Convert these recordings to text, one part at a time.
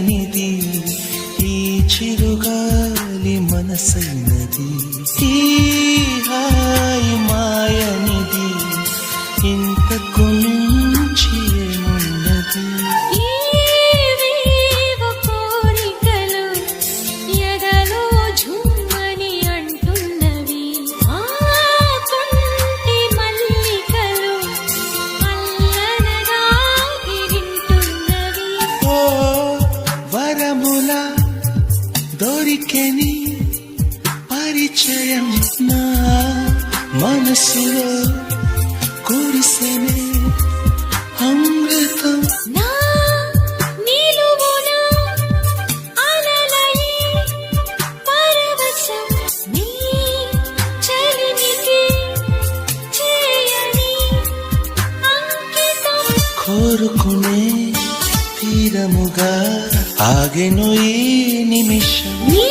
నీడనిది ఈ చిరుగాలి మనసైనది. ఈ పదములా దొరికెని పరిచయం నా మనసులో కురిసెనే అమృతం కోరుకునే తీరముగా ఆగెను ఈ నిమిషం నీ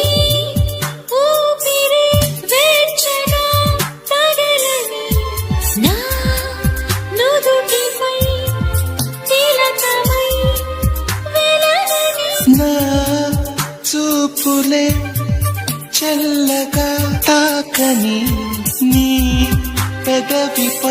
చూపులే చల్లగా తాకని నీ నవ్వు